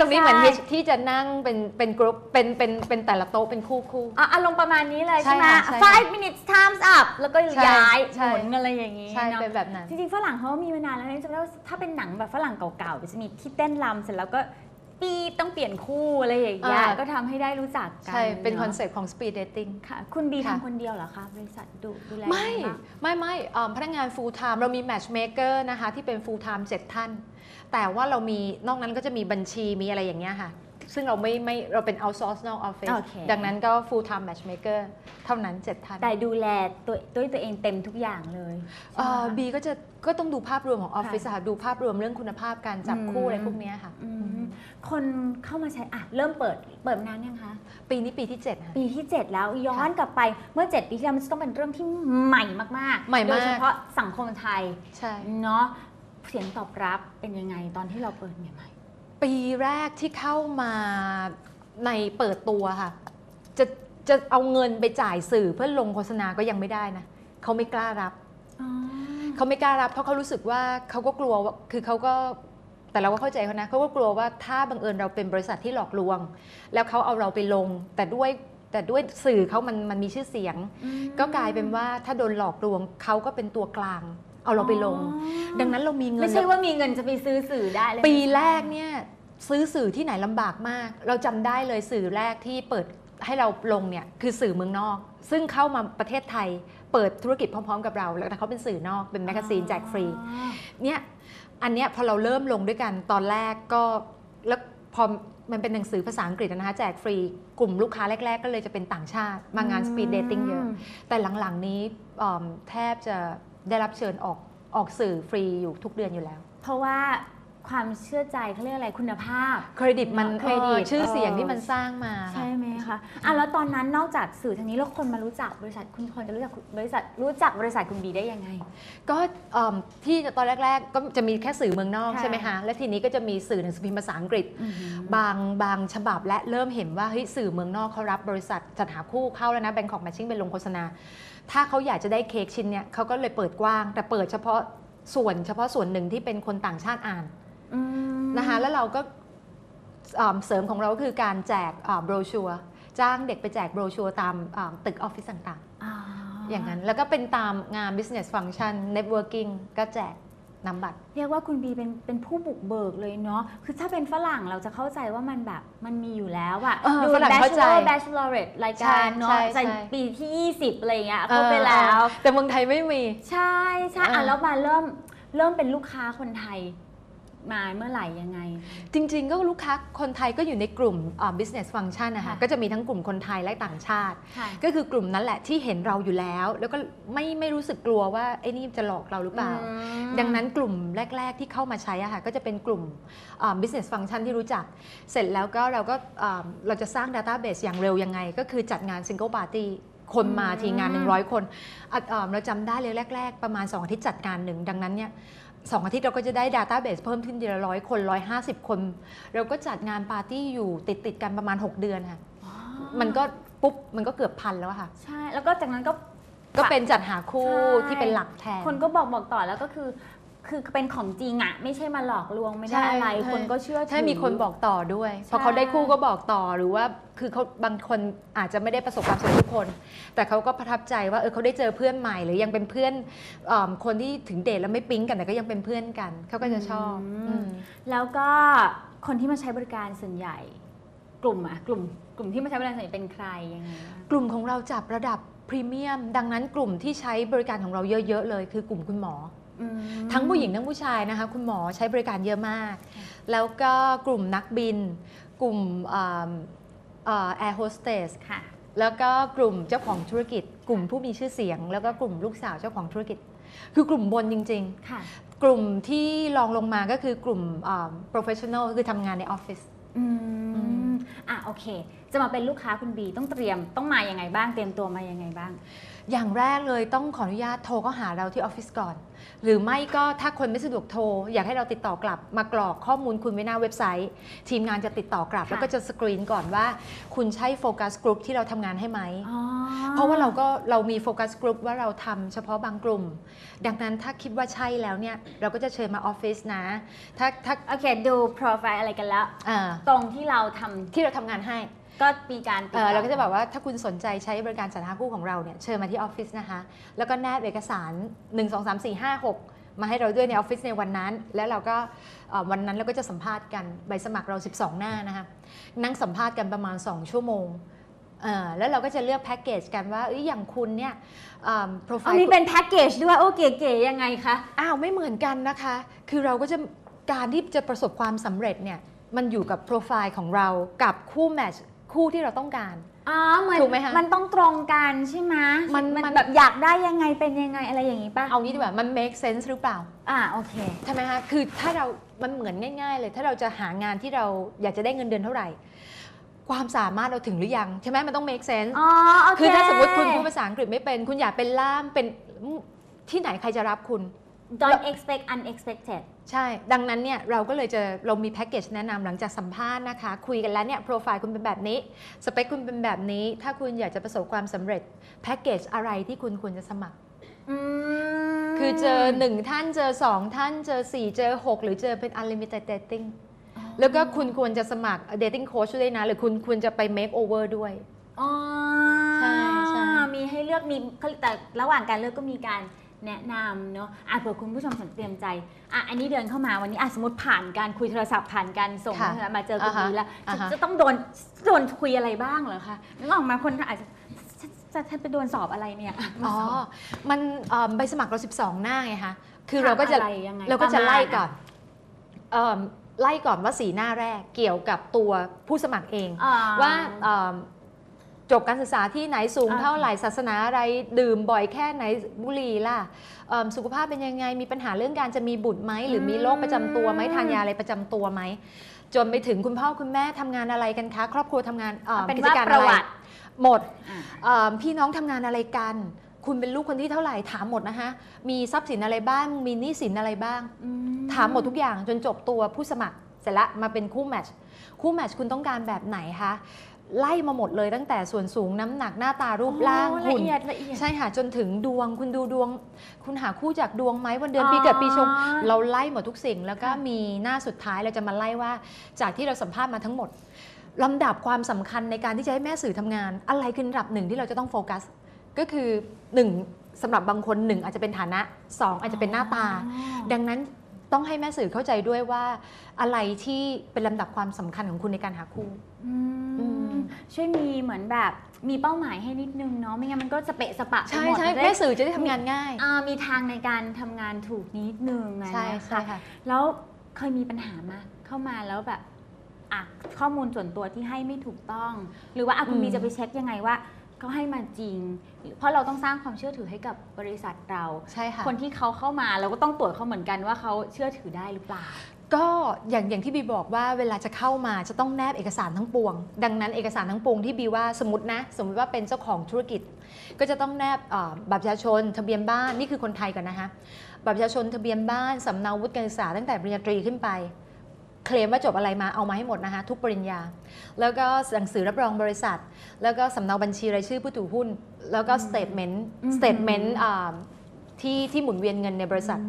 ตรงนี้เหมือนใช่ที่จะนั่งเป็นเป็นกรุ๊ปเป็นเป็นเป็นแต่ละโต๊ะเป็นคู่คู่ อะอารมณ์ประมาณนี้เลยใช่ใช่ไหมค่ะใช่ค่ะ five minutes times up แล้วก็ใช่ย้ายใช่ หมุนอะไรอย่างนี้ใช่เนาะเป็นแบบนั้น จริงๆฝรั่งเขามีมานานแล้วนะจำได้ว่าถ้าเป็นหนังแบบฝรั่งเก่าๆจะมีที่เต้นรำเสร็จแล้วก็ปีดต้องเปลี่ยนคู่อะไรอย่างเงี้ยอ่า ก็ทำให้ได้รู้จักกันใช่เป็นอะคอนเซ็ปต์ของ speed dating ค่ะ คุณบีค่ะ ทำคนเดียวเหรอคะบริษัทดูดูแลไม่ ยังงบ้าง ไม่ ไม่เอิ่มพนักงาน full time เรามี matchmaker นะคะ ที่เป็น full time 7 ท่าน แต่ว่าเรามีนอกนั้นก็จะมีบัญชีมีอะไรอย่างเงี้ยค่ะ ซึ่งเราไม่ไม่เราเป็น outsource นอก office โอเค ดังนั้นก็ full time matchmaker เท่านั้น7ท่าน แต่ดูแลตัวด้วยตัวเองเต็มทุกอย่างเลยเอ่อใช่ไหมคะ บีก็จะก็ต้องดูภาพรวมของออฟฟิศค่ะค่ะดูภาพรวมเรื่องคุณภาพการจับคู่อืม อะไรพวกเนี้ยค่ะ อืมคนเข้ามาใช้อะเริ่มเปิดเปิดมานานยังคะ ปีนี้ปีที่7ค่ะ ปีที่ 7 แล้วย้อนกลับไปเมื่อ 7 ปีที่แล้วมันจะต้องเป็นเรื่องที่ใหม่มากๆใหม่มาก โดยเฉพาะสังคมไทยใช่ เนาะ เสียงตอบรับเป็นยังไงตอนที่เราเปิดใหม่ปีแรกที่เข้ามาในเปิดตัวค่ะ จะจะเอาเงินไปจ่ายสื่อเพื่อลงโฆษณาก็ยังไม่ได้นะเขาไม่กล้ารับๆอ๋อเขาไม่กล้ารับเพราะเขารู้สึกว่าเขาก็กลัวว่าคือเขาก็แต่เราก็เข้าใจเขานะเขาก็กลัวว่าถ้าบังเอิญเราเป็นบริษัทที่หลอกลวง แล้วเขาเอาเราไปลง แต่ด้วยแต่ด้วยสื่อเขามันมันมีชื่อเสียงอืมก็กลายเป็นว่าถ้าโดนหลอกลวงเขาก็เป็นตัวกลาง เอาเราไปลงอ๋อดังนั้นเรามีเงินไม่ใช่ว่ามีเงินจะไปซื้อสื่อได้เลยปีแรกเนี่ยซื้อสื่อที่ไหนลำบากมาก เราจำได้เลยสื่อแรกที่เปิดให้เราลงเนี่ยคือสื่อเมืองนอก ซึ่งเข้ามาประเทศไทย เปิดธุรกิจพร้อมๆ กับเรา แล้วแต่เขาเป็นสื่อนอกเป็นแมกกาซีนแจกฟรีอ๋อเนี่ยอันเนี้ยพอเราเริ่มลงด้วยกันตอนแรกก็แล้วพอมันเป็นหนังสือภาษาอังกฤษนะคะแจกฟรี กลุ่มลูกค้าแรก ๆ ก็เลยจะเป็นต่างชาติ มางาน speed dating เยอะมแต่หลัง ๆ นี้อืมแทบจะได้รับเชิญออกออกสื่อฟรีอยู่ทุกเดือนอยู่แล้ว เพราะว่า ความเชื่อใจเขาเรียกอะไรคุณภาพ เครดิตมันเครดิตเออชื่อเสียงเออที่มันสร้างมาค่ะใช่ไหมคะอะแล้วตอนนั้นนอกจากสื่อทางนี้แล้วคนมารู้จักบริษัทคุณคนจะรู้จักบริษัทรู้จักบริษัทคุณบีได้ยังไง ก็เอิ่มที่ตอนแรก ๆ ก็จะมีแค่สื่อเมืองนอกค่ะใช่ไหมคะและทีนี้ก็จะมีสื่อหนังสือพิมพ์ภาษาอังกฤษ บางบางฉบับและเริ่มเห็นว่าเฮ้ยสื่อเมืองนอกเขารับบริษัทจัดหาคู่เข้าแล้วนะแบงคอกแมชชิ่งเป็นลงโฆษณา ถ้าเขาอยากจะได้เค้กชิ้นเนี่ยเขาก็เลยเปิดกว้าง แต่เปิดเฉพาะส่วนเฉพาะส่วนหนึ่งที่เป็นคนต่างชาติอ่านอืม นะคะแล้วเราก็เอิ่มเสริมของเราก็คือการแจกโบรชัวจ้างเด็กไปแจกโบรชัวตามอ่าตึกออฟฟิศต่างอ่าๆอย่างนั้นแล้วก็เป็นตามงาน business function networking ก็แจกนำบัตรเรียกว่าคุณบีเป็นเป็นผู้บุกเบิกเลยเนาะคือถ้าเป็นฝรั่งเราจะเข้าใจว่ามันแบบมันมีอยู่แล้วอะเออดูฝรั่งเข้าใจ Bachelor Bachelorette รายการเนาะใช่ใช่ใส่ใช่ปีที่ 20 อะไรอย่างเงี้ยเข้าไปแล้วเออแต่เมืองไทยไม่มี ใช่ใช่เออะอแล้วมาเริ่มเริ่มเป็นลูกค้าคนไทย มาเมื่อไหร่ยังไง จริงๆ ก็ลูกค้าคนไทยก็อยู่ในกลุ่มอ่า business function นะคะค่ะก็จะมีทั้งกลุ่มคนไทยและต่างชาติค่ะก็คือกลุ่มนั้นแหละที่เห็นเราอยู่แล้ว แล้วก็ไม่ไม่รู้สึกกลัวว่าไอ้นี่จะหลอกเราหรือเปล่าอืมดังนั้นกลุ่มแรก ๆ ที่เข้ามาใช้อะค่ะก็จะเป็นกลุ่มอ่า business function ที่รู้จัก เสร็จแล้วก็เราก็อ่าเราจะสร้าง database อย่างเร็วยังไง ก็คือจัดงาน single party คนมาทีงาน 100 คนอะอ่าเราจำได้เลยแรก ๆ ประมาณ 2 อาทิตย์จัดงานหนึ่ง ดังนั้นเนี่ย สองอาทิตย์เราก็จะได้ database เพิ่มขึ้นทีละร้อยคน 150 คน เราก็จัดงานปาร์ตี้อยู่ติดติดๆกันประมาณ 6 เดือนค่ะอ๋อมันก็ปุ๊บมันก็เกือบพันแล้วอะค่ะ ใช่ แล้วก็จากนั้นก็ ก็เป็นจัดหาคู่ใช่ ที่เป็นหลักแทน คนก็บอกบอกต่อแล้วก็คือ คือเป็นของจริงอะไม่ใช่มาหลอกลวงไม่ได้ใช่อะไร ใช่ คนก็เชื่อถือใช่มีคนบอกต่อด้วย พอใช่เขาได้คู่ก็บอกต่อหรือว่าคือเขาบางคนอาจจะไม่ได้ประสบความสำเร็จทุกคน แต่เขาก็ประทับใจว่าเออเขาได้เจอเพื่อนใหม่ หรือยังเป็นเพื่อนเอมคนที่ถึงเดทแล้วไม่ปิ๊งกันแต่ก็ยังเป็นเพื่อนกันเขาก็จะชอบอืมแล้วก็คนที่มาใช้บริการส่วนใหญ่ กลุ่มอะกลุ่ม กลุ่มที่มาใช้บริการส่วนใหญ่เป็นใครยังไงบ้าง กลุ่มของเราจับระดับพรีเมียม ดังนั้นกลุ่มที่ใช้บริการของเราเยอะ ๆ เลย คือกลุ่มคุณหมออืม ทั้งผู้หญิงทั้งผู้ชายนะคะ คุณหมอใช้บริการเยอะมากค่ะแล้วก็กลุ่มนักบิน กลุ่มแอร์โฮสเตสค่ะแล้วก็กลุ่มเจ้าของธุรกิจ กลุ่มผู้มีชื่อเสียง แล้วก็กลุ่มลูกสาวเจ้าของธุรกิจ คือกลุ่มบนจริงค่ะๆกลุ่มที่รองลงมาก็คือกลุ่มอ่า professional คือทำงานในออฟฟิศอือืมอะโอเค จะมาเป็นลูกค้าคุณบีต้องเตรียมต้องมายังไงบ้าง เตรียมตัวมายังไงบ้าง อย่างแรกเลยต้องขออนุญาตโทรก็หาเราที่ออฟฟิศก่อน หรือไม่ก็ถ้าคนไม่สะดวกโทร อยากให้เราติดต่อกลับมากรอกข้อมูลคุณไว้หน้าเว็บไซต์ ทีมงานจะติดต่อกลับค่ะแล้วก็จะสกรีนก่อนว่า คุณใช่โฟกัสกลุ่มที่เราทำงานให้ไหมอ๋อเพราะว่าเราก็เรามีโฟกัสกลุ่มว่าเราทำเฉพาะบางกลุ่ม ดังนั้นถ้าคิดว่าใช่แล้วเนี่ยเราก็จะเชิญมาออฟฟิศนะ ถ้าถ้าโอเค ดูโปรไฟล์อะไรกันแล้ว เอ่อตรงที่เราทำที่เราทำงานให้ ก็มีการติดเอ่ต่ออเราก็จะบอกว่าถ้าคุณสนใจใช้บริการจัดหาคู่ของเราเนี่ยเชิญมาที่ออฟฟิศนะคะ แล้วก็แนบเอกสาร 1 2 3 4 5 6 มาให้เราด้วยในออฟฟิศในวันนั้น แล้วเราก็เอ่อวันนั้นเราก็จะสัมภาษณ์กันใบสมัครเรา 12 หน้านะคะนั่งสัมภาษณ์กันประมาณ 2 ชั่วโมงเอ่อแล้วเราก็จะเลือกแพ็กเกจกันว่าเอ้ยอย่างคุณเนี่ยโปรไฟอ๋อล์ มีเป็นแพ็กเกจด้วยโอเก๋ๆยังไงคะ อ้าวไม่เหมือนกันนะคะ คือเราก็จะการที่จะประสบความสำเร็จเนี่ยมันอยู่กับโปรไฟล์ของเรากับคู่แมทช์ คู่ที่เราต้องการ อ๋อเหมือนถูกไหมคะมันต้องตรงกันใช่ไหมมันมันแบบอยากได้ยังไงเป็นยังไงอะไรอย่างนี้ป่ะ เอางี้ดีกว่ามัน make sense หรือเปล่า อ่าโอเคใช่ไหมคะคือถ้าเรา มันเหมือนง่าย ๆ เลย ถ้าเราจะหางานที่เราอยากจะได้เงินเดือนเท่าไหร่ ความสามารถเราถึงหรือยังใช่ไหมมันต้อง make sense อ๋อโอเคคือถ้าสมมติคุณพูดภาษาอังกฤษไม่เป็น คุณอยากเป็นล่ามเป็นที่ไหนใครจะรับคุณ don't expect unexpected ใช่ ดังนั้นเนี่ยเราก็เลยจะเรามีแพ็กเกจแนะนำหลังจากสัมภาษณ์นะคะ คุยกันแล้วเนี่ยโปรไฟล์คุณเป็นแบบนี้ สเปคคุณเป็นแบบนี้ ถ้าคุณอยากจะประสบความสำเร็จแพ็กเกจอะไรที่คุณควรจะสมัคร อืมคือเจอ 1 ท่านเจอ 2 ท่านเจอ 4 เจอ 6 หรือเจอเป็น unlimited dating แล้วก็คุณควรจะสมัคร dating coach ด้วยนะ หรือคุณควรจะไป make over ด้วย อ๋อใช่ใช่ มีให้เลือกมีแต่ระหว่างการเลือกก็มีการ แนะนำเนาะอะเผื่อคุณผู้ชมสนเตรียมใจอะอันนี้เดินเข้ามาวันนี้อะสมมติผ่านการคุยโทรศัพท์ผ่านการส่งค่ะมาเจอคุณอ่าฮะนี้แล้วอ่าจะฮะ จะต้องโดนโดนคุยอะไรบ้างเหรอคะนึกออกมาคนอาจจะจะจะไปโดนสอบอะไรเนี่ยอ๋อมาสอบมันเอิ่มใบสมัครเรา 12 หน้าไงคะคือเราก็จะ ถมอไรยังไงเราก็จะประมณไล่ก่อนเอิ่มไล่ก่อนว่าสีหน้าแรกเกี่ยวกับตัวผู้สมัครเองอ่ว่าเอิ่ม จบการศึกษาที่ไหนสูงอ่าเท่าไหร่ศาสนาอะไรดื่มบ่อยแค่ไหนบุหรี่ล่ะเอิ่มสุขภาพเป็นยังไงมีปัญหาเรื่องการจะมีบุตรไหมหรือมีโรคประจำตัวไหมทานยาอะไรประจำตัวไหมจนไปถึงคุณพ่อคุณแม่ทำงานอะไรกันคะครอบครัวทำงานเอ่อเป็นกิจว่าการปอะระไรวัติหมดอะเอ่อพี่น้องทำงานอะไรกัน คุณเป็นลูกคนที่เท่าไหร่ถามหมดนะคะมีทรัพย์สินอะไรบ้าง มีหนี้สินอะไรบ้างอืถามหมดทุกอย่างจนจบตัวผู้สมัครเสร็จละมาเป็นคู่แมทช์คู่แมทช์คุณต้องการแบบไหนคะ ไล่มาหมดเลยตั้งแต่ส่วนสูงน้ำหนักหน้าตารูปร่างโอ้ละหุ่นเอียดละเอียดใช่ค่ะจนถึงดวงคุณดูดวง คุณหาคู่จากดวงไหมวันเดือนปีเกิดปีชงอ๋อเราไล่หมดทุกสิ่ง แล้วก็ค่ะมีหน้าสุดท้ายเราจะมาไล่ว่า จากที่เราสัมภาษณ์มาทั้งหมดลำดับความสำคัญในการที่จะให้แม่สื่อทำงาน อะไรคือลำดับหนึ่งที่เราจะต้องโฟกัส ก็คือหนึ่งสำหรับบางคนหนึ่งอาจจะเป็นฐานะสองอาจจะเป็นหน้าตาอ๋อดังนั้นต้องให้แม่สื่อเข้าใจด้วยว่า อะไรที่เป็นลำดับความสำคัญของคุณในการหาคู่อืมอืม ช่วยมีเหมือนแบบมีเป้าหมายให้นิดนึงเนาะไม่งั้นมันก็จะเปะสปะไปใช่หมดใช่มันจะได้แม่สื่อจะได้ทำงานง่าย อ่ามีทางในการทำงานถูกนิดนึงอะใช่นะใช่คะ ค่ะ แล้วเคยมีปัญหามาเข้ามาแล้วแบบอะข้อมูลส่วนตัวที่ให้ไม่ถูกต้อง หรือว่าอะคุณอืม มีจะไปเช็คยังไงว่าเขาให้มาจริง เพราะเราต้องสร้างความเชื่อถือให้กับบริษัทเรา ใช่ค่ะ คนที่เขาเข้ามาเราก็ต้องตรวจเขาเหมือนกันว่าเขาเชื่อถือได้หรือเปล่า ก็อย่างอย่างที่บีบอกว่าเวลาจะเข้ามาจะต้องแนบเอกสารทั้งปวง ดังนั้นเอกสารทั้งปวงที่บีว่าสมมตินะสมมติว่าเป็นเจ้าของธุรกิจ ก็จะต้องแนบเอ่อบัตรประชาชนทะเบียนบ้านนี่คือคนไทยก่อนนะคะบัตรประชาชนทะเบียนบ้านสำเนาวุฒิการศึกษาตั้งแต่ปริญญาตรีขึ้นไป เคลมว่าจบอะไรมาเอามาให้หมดนะคะทุกปริญญา แล้วก็หนังสือรับรองบริษัท แล้วก็สำเนาบัญชีรายชื่อผู้ถือหุ้น แล้วก็อืมสเตทเมนต์อืมสเตทเมนต์ที่ที่หมุนเวียนเงินในบริษัท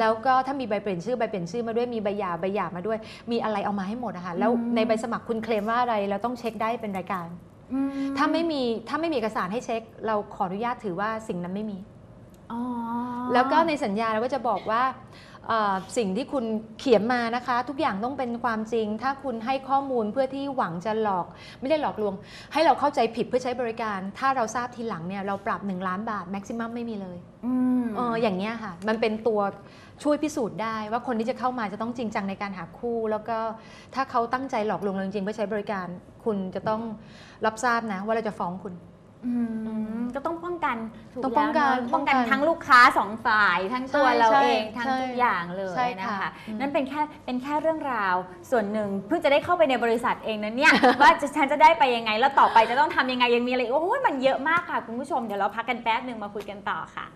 แล้วก็ถ้ามีใบเปลี่ยนชื่อใบเปลี่ยนชื่อมาด้วยมีใบหย่าใบหย่ามาด้วย มีอะไรเอามาให้หมดนะคะแล้วอืมในใบสมัครคุณเคลมว่าอะไรเราต้องเช็คได้เป็นรายการอืมถ้าไม่มีถ้าไม่มีเอกสารให้เช็ค เราขออนุญาตถือว่าสิ่งนั้นไม่มีอ๋อแล้วก็ในสัญญาเราก็จะบอกว่าเอ่อสิ่งที่คุณเขียนมานะคะ ทุกอย่างต้องเป็นความจริง ถ้าคุณให้ข้อมูลเพื่อที่หวังจะหลอก ไม่ได้หลอกลวง ให้เราเข้าใจผิดเพื่อใช้บริการ ถ้าเราทราบทีหลังเนี่ยเราปรับ 1 ล้านบาทแม็กซิมัมไม่มีเลยอืมเอออย่างเงี้ยค่ะ มันเป็นตัว ช่วยพิสูจน์ได้ว่าคนที่จะเข้ามาจะต้องจริงจังในการหาคู่ แล้วก็ถ้าเขาตั้งใจหลอกลวงเราจริงๆเพื่อใช้บริการ คุณจะต้องรับทราบนะ ว่าเราจะฟ้องคุณ อืมก็ต้องป้องกันถูกต้องแล้วป้องกันเนอะป้องกันป้องกันทั้งลูกค้าสองฝ่าย ทั้งตัวใช่เราใช่เองทั้งใช่ทุกอย่างเลยใช่นะค่ะคะ อืมนั่นเป็นแค่เป็นแค่เรื่องราวส่วนหนึ่งเพิ่งจะได้เข้าไปในบริษัทเองนะเนี่ย ว่าจะฉันจะได้ไปยังไงแล้วต่อไปจะต้องทำยังไงยังมีอะไรอีกโอ้ยมันเยอะมากค่ะคุณผู้ชมเดี๋ยวเราพักกันแป๊บหนึ่งมาคุยกันต่อค่ะ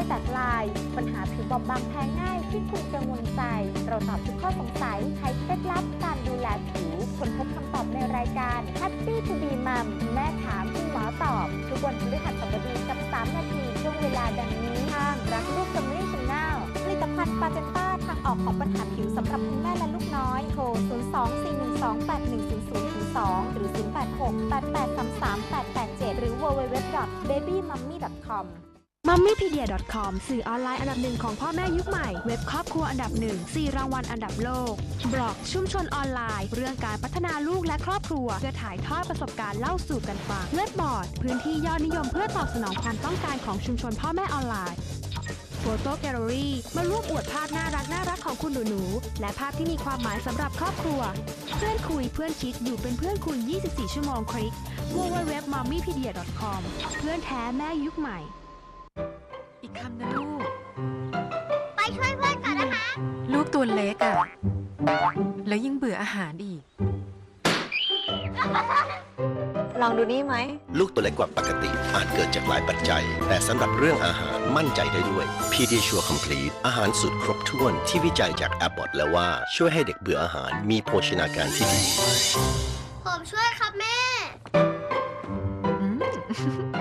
อยแตกลาย ปัญหาผิวบอบบางแพ้ง่ายที่คุณกังวลใจ เราตอบทุกข้อสงสัยไขเคล็ดลับการดูแลผิวค้นพบคำตอบในรายการ Happy to be Mom แม่ถามคุณหมอตอบ ทุกวันพฤหัสบดีกับ3นาทีช่วงเวลาดังนี้ทางรักลูกกัมมี่ชแนลผลิตภัณฑ์ปาเจนต้าทางออกของปัญหาผิวสำหรับคุณแม่และลูกน้อยโทร 02-412-8100-2หรือ 086-8833-887 หรือ www.babymummy.com mummypedia.com สื่อออนไลน์อันดับหนึ่งของพ่อแม่ยุคใหม่ เว็บครอบครัวอันดับหนึ่ง4รางวัลอันดับโลก บล็อกชุมชนออนไลน์ เรื่องการพัฒนาลูกและครอบครัว เพื่อถ่ายทอดประสบการณ์เล่าสู่กันฟังเว็บบอร์ด พื้นที่ยอดนิยมเพื่อตอบสนองความต้องการของชุมชนพ่อแม่ออนไลน์โฟโต้แกลเลอรี่มาร่วมอวดภาพน่ารักน่ารักของคุณหนูๆและภาพที่มีความหมายสำหรับครอบครัว เพื่อนคุยเพื่อนคิดอยู่เป็นเพื่อนคุณ 24 ชั่วโมงคลิก www.mummypedia.com เพื่อนแท้แม่ยุคใหม่ อีกคำนะลูก ไปช่วยเพื่อนก่อนนะคะ ลูกตัวเล็กอะ่ะ แล้วยังเบื่ออาหารอีก ลองดูนี่ไหม ลูกตัวเล็กกว่าปกติ อาจเกิดจากหลายปัจจัย แต่สำหรับเรื่องอาหารมั่นใจได้ด้วย Pediasure Complete อาหารสูตรครบถ้วนที่วิจัยจาก Abbott แล้วว่าช่วยให้เด็กเบื่ออาหารมีโภชนาการที่ดี ผมช่วยครับแม่อืม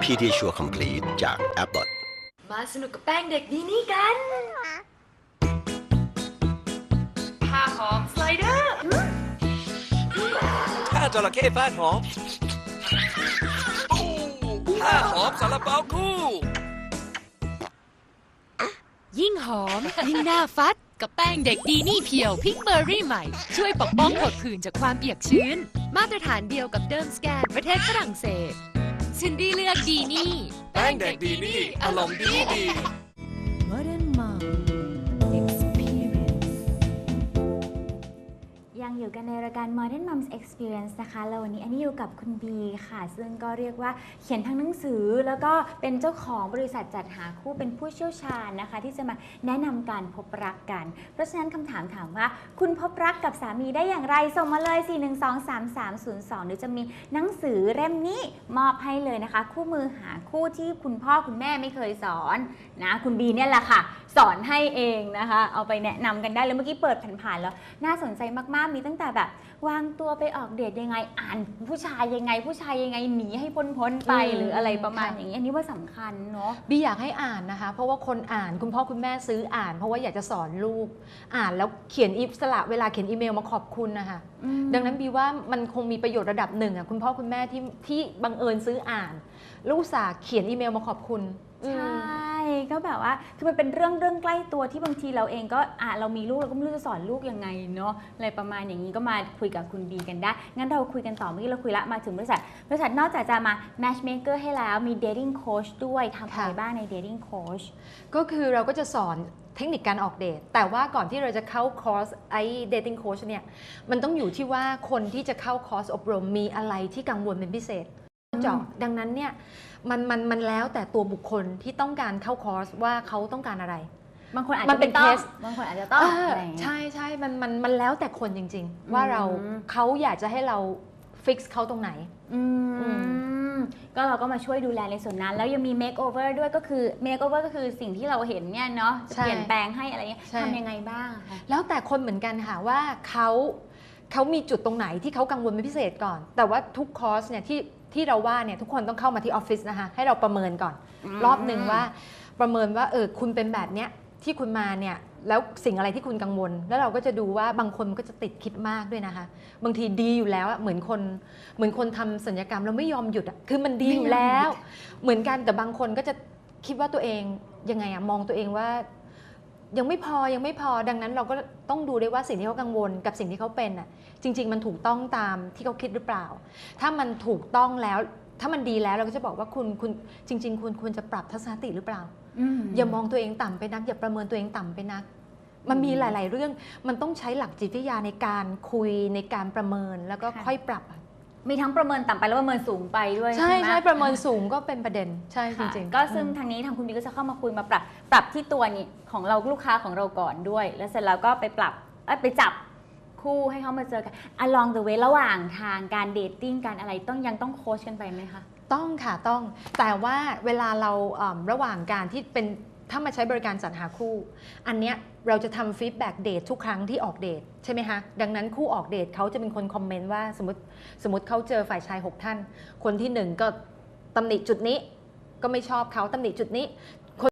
Pediasure Complete จาก Abbott มาสนุกกับแป้งเด็กดีนี่กันผ้าหอมสไลเดอร์ถ้าจระเข้ฟาดหอมถ้าหอมสารเปาคู่ ยิ่งหอม ยิ่งหน้าฟัด กับแป้งเด็กดีนี่เพียวพิงเบอร์รี่ใหม่ ช่วยปกป้องผดผื่นจากความเปียกชื้น มาตรฐานเดียวกับเดิมสแกนประเทศฝรั่งเศส ฉันได้เลือกดีนี่ แป้งเด็กดีนี่อารมณ์ดีดี ยังอยู่กันในรายการ Modern Moms Experience นะคะแล้ววันนี้อันนี้อยู่กับคุณบีค่ะ ซึ่งก็เรียกว่าเขียนทั้งหนังสือ แล้วก็เป็นเจ้าของบริษัทจัดหาคู่เป็นผู้เชี่ยวชาญนะคะ ที่จะมาแนะนำการพบรักกัน เพราะฉะนั้นคำถามถามว่า คุณพบรักกับสามีได้อย่างไร ส่งมาเลย 4123302 หรือจะมีหนังสือเล่มนี้มอบให้เลยนะคะ คู่มือหาคู่ที่คุณพ่อคุณแม่ไม่เคยสอนนะคุณบีเนี่ยแหละค่ะ สอนให้เองนะคะ เอาไปแนะนำกันได้เลยเมื่อกี้เปิดผ่านๆแล้ว น่าสนใจมากๆมีตั้งแต่แบบ วางตัวไปออกเดทยังไงอ่านผู้ชายยังไง ผู้ชายยังไงหนีให้พ้นๆไปอืมหรืออะไรประมาณค่ะ อย่างนี้อันนี้ว่าสำคัญเนาะ บีอยากให้อ่านนะคะ เพราะว่าคนอ่านคุณพ่อคุณแม่ซื้ออ่าน เพราะว่าอยากจะสอนลูก อ่านแล้วเขียนอีสละเวลาเขียนอีเมลมาขอบคุณนะคะ ดังนั้นบีว่ามันคงมีประโยชน์ระดับหนึ่งอะคุณพ่อคุณแม่ที่ที่บังเอิญซื้ออ่าน ลูกสาห์เขียนอีเมลมาขอบคุณอืมใช่ ก็แบบว่าคือมันเป็นเรื่องเรื่องใกล้ตัวที่บางทีเราเองก็อะเรามีลูกเราก็ไม่รู้จะสอนลูกยังไงเนาะอะไรประมาณอย่างนี้ก็มาคุยกับคุณบีกันได้ งั้นเราคุยกันต่อเมื่อกี้เราคุยละมาถึงบริษัท บริษัทนอกจากจะมา matchmaker ให้แล้วมี dating coach ด้วยทำอะไรบ้างใน dating coach ก็คือเราก็จะสอนเทคนิคการออกเดท แต่ว่าก่อนที่เราจะเข้าคอร์สไอ้ dating coach เนี่ยมันต้องอยู่ที่ว่าคนที่จะเข้าคอร์สอบรมมีอะไรที่กังวลเป็นพิเศษ เจาะ ดังนั้นเนี่ยมันมันมันแล้วแต่ตัวบุคคลที่ต้องการเข้าคอร์สว่าเขาต้องการอะไร บางคนอาจมัจะนเป็นไม่ต้อง test บางคนอาจจะต้องเอออะไรอย่างเงี้ยใช่ใช่มันมันมันแล้วแต่คนจริง ๆ ว่าเราอืมเขาอยากจะให้เราฟิกซ์เขาตรงไหนอือืมก็เราก็มาช่วยดูแลในส่วนนั้น แล้วยังมี makeover ด้วยก็คือ makeover ก็คือสิ่งที่เราเห็นเนี่ยเนาะใช่เปลี่ยนแปลงให้อะไรเงี้ยใช่ทำยังไงบ้างอะคะแล้วแต่คนเหมือนกันค่ะว่าเขาเขามีจุดตรงไหนที่เขากังวลเป็นพิเศษก่อน แต่ว่าทุกคอร์สเนี่ยที่ ที่เราว่าเนี่ยทุกคนต้องเข้ามาที่ออฟฟิศนะคะให้เราประเมินก่อน รอบหนึ่งว่า ประเมินว่าเออคุณเป็นแบบเนี้ยที่คุณมาเนี่ยแล้วสิ่งอะไรที่คุณกังวล แล้วเราก็จะดูว่าบางคนมันก็จะติดคิดมากด้วยนะคะ บางทีดีอยู่แล้วอะเหมือนคนเหมือนคนทำสัญญกรรมแล้วไม่ยอมหยุดอะคือมันดีอยู่แล้ว เหมือนกันแต่บางคนก็จะคิดว่าตัวเองยังไงอะมองตัวเองว่า ยังไม่พอยังไม่พอดังนั้นเราก็ต้องดูด้วยว่าสิ่งที่เขากังวลกับสิ่งที่เขาเป็นอะจริง ๆ มันถูกต้องตามที่เขาคิดหรือเปล่า ถ้ามันถูกต้องแล้ว ถ้ามันดีแล้วเราก็จะบอกว่าคุณคุณจริง ๆ คุณควรจะปรับทัศนคติหรือเปล่าอย่ามองตัวเองต่ำไปนัก อย่าประเมินตัวเองต่ำไปนัก มันมีหลาย ๆ เรื่องมันต้องใช้หลักจิตวิทยาในการคุยในการประเมินแล้วก็ค่ะค่อยปรับอะ มีทั้งประเมินต่ำไปแล้วประเมินสูงไปด้วยใช่ไหมใช่ประเมินสูงก็เป็นประเด็นใช่จค่ะริงๆก็ซึ่งอืมทางนี้ทางคุณบีก็จะเข้ามาคุยมาปรับ ปรับที่ตัวนี้ของเราลูกค้าของเราก่อนด้วย แล้วเสร็จแล้วก็ไปปรับเอ้ยไปจับคู่ให้เขามาเจอกัน along the way ระหว่างทางการเดทติ้งการอะไรต้องยังต้องโค้ชกันไปไหมคะ ต้องค่ะต้องแต่ว่าเวลาเราเอิ่มระหว่างการที่เป็น ถ้ามาใช้บริการจัดหาคู่ อันเนี้ยเราจะทำฟีดแบ็กเดททุกครั้งที่ออกเดทใช่ไหมคะดังนั้นคู่ออกเดทเขาจะเป็นคนคอมเมนต์ว่าสมมติสมมติเขาเจอฝ่ายชาย 6 ท่าน คนที่ 1 ก็ตำหนิจุดนี้ก็ไม่ชอบเขาตำหนิจุดนี้